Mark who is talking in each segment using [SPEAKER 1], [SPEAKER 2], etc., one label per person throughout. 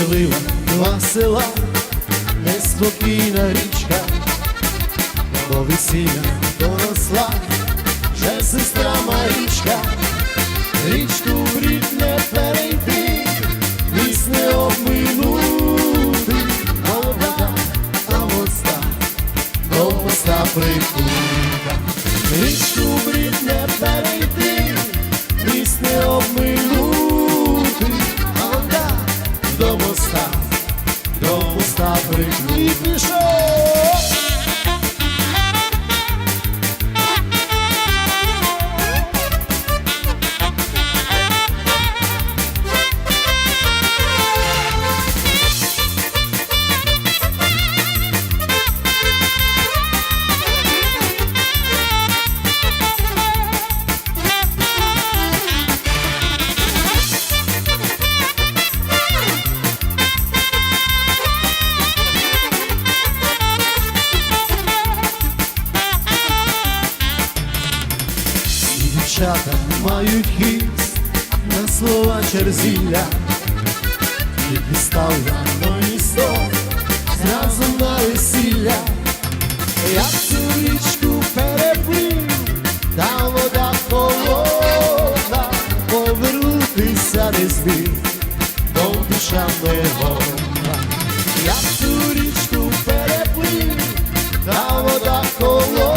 [SPEAKER 1] щаслива два села, неспокійна річка, до весілля доросла, вже сестра Марічка, річку в рік не перейти, міст не обминути, молода, а моста, до моста прикута, моста прикута. Дівчата мають хист на слова черзілля, і підставляно місто зразу на весілля, як цю річку переплив, та вода холодна, повернутися не зміг, до душа не голодна. як цю річку переплив, та вода холодна,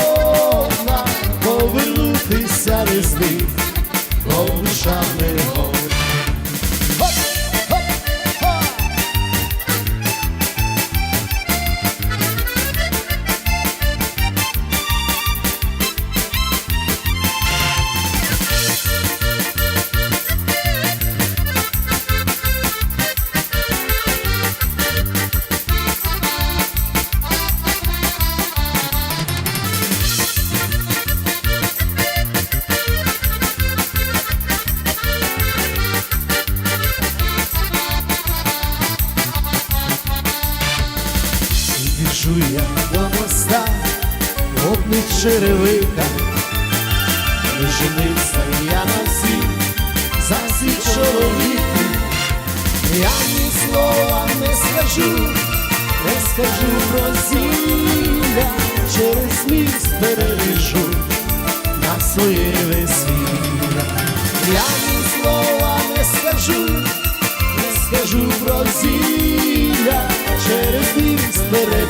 [SPEAKER 1] душа Біжу я до черевика, не женився я на всі, за всі чоловіки, я ні слова не скажу, не скажу про зілля, через міст перебіжу на своє весілля. Я ні слова не скажу, не скажу про зілля, через міст перебіжу